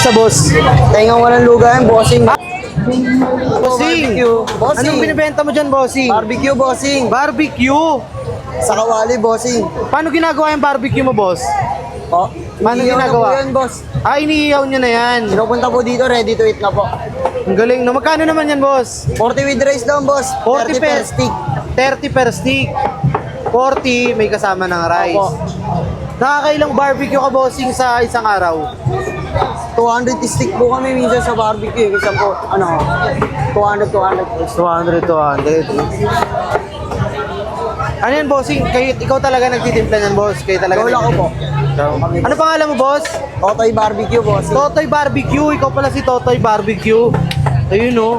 isa, boss? Tenga walang lugayan, bossing. Bossing! Barbecue. Bossing. Anong binibenta mo dyan, bossing? Barbecue, bossing. Barbecue! Sa kawali, bossing. Paano ginagawa yung barbecue mo, boss? Oh, Paano iniihaw na ginagawa? po yan, boss. Ah, iniihaw nyo na yan. Pinupunta po dito, ready to eat na po. Ang galing, no? Magkano naman yan, boss? 40 with rice lang, boss. 40 30 per per stick. 30 per stick. 40, may kasama ng rice. Opo. Nakakailang barbecue ka, bossing, sa isang araw? 200 stick po kami minsan sa barbecue. Minsan po, ano, 200, 200. 200, 200. Ano yan, bossing? Kayo, ikaw talaga nagtitimpla niyan, boss? Kayo talaga Lola ko po. Ano pangalan mo, boss? Totoy barbecue, bossing. Totoy Barbecue. Ikaw pala si Totoy Barbecue. Ayun, oh.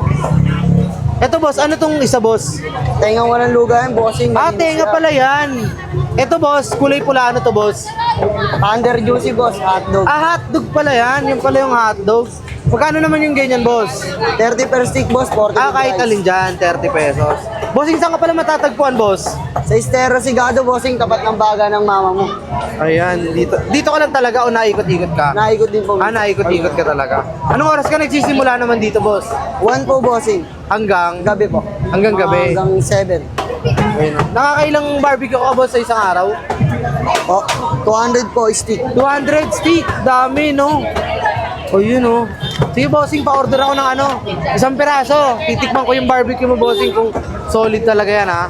Eto, boss. Ano tong isa, boss? Tenga walang lugayan, bossing. Ah, tenga yan. pala yan. Eto, boss. Kulay pula. Ano to, boss? Thunder juicy, boss. Hotdog. Ah, hotdog pala yan. Yung pala yung hotdog. Magkano naman yung ganyan, boss? 30 per stick, boss. 40 Ah, kahit alin dyan. 30 pesos. Bossing, saan ka pala matatagpuan, boss? Sa Estero Sigado, bossing, tapat ng baga ng mama mo. Ayan, dito. Dito ka lang talaga o naikot-ikot ka? Naikot din po. Ah, naikot-ikot ka talaga. Anong oras ka nagsisimula naman dito, boss? One po, bossing. Hanggang? Gabi po. Hanggang gabi? Hanggang 7. Ayun. Nakakailang barbecue ka, boss, sa isang araw? Oh, 200 po stick. 200 stick. Dami, no? O yun, oh. Sige, bossing, pa-order ako ng ano, isang piraso. Titikman ko yung barbecue mo, bossing, kung solid talaga yan, ha?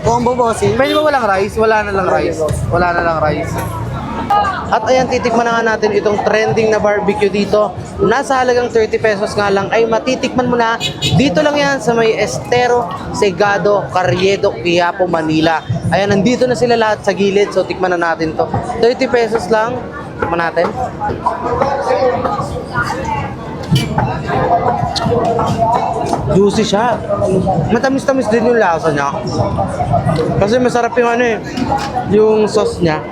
Combo, bossing. Pwede ba walang rice? Wala na lang rice. Wala na lang rice. At ayan, titikman na nga natin itong trending na barbecue dito. Nasa halagang 30 pesos nga lang ay matitikman mo na. Dito lang yan sa may Estero, Segado, Carriedo, Quiapo, Manila. Ayan, nandito na sila lahat sa gilid. So, tikman na natin to. 30 pesos lang. Tikman natin. Juicy siya. Matamis-tamis din yung lasa niya. Kasi masarap yung ano eh, yung sauce niya.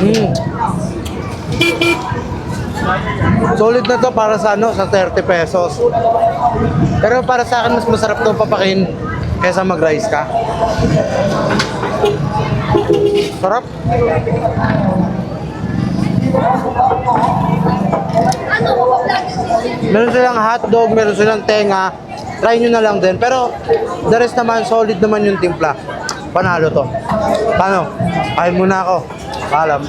Mm. Solid na to para sa ano, sa 30 pesos. Pero para sa akin mas masarap to papakin kaysa mag-rice ka. Sarap. Meron silang hotdog, meron silang tenga. Try nyo na lang din. Pero the rest naman, solid naman yung timpla. Panalo to. Paano? Kain muna ako. Paalam.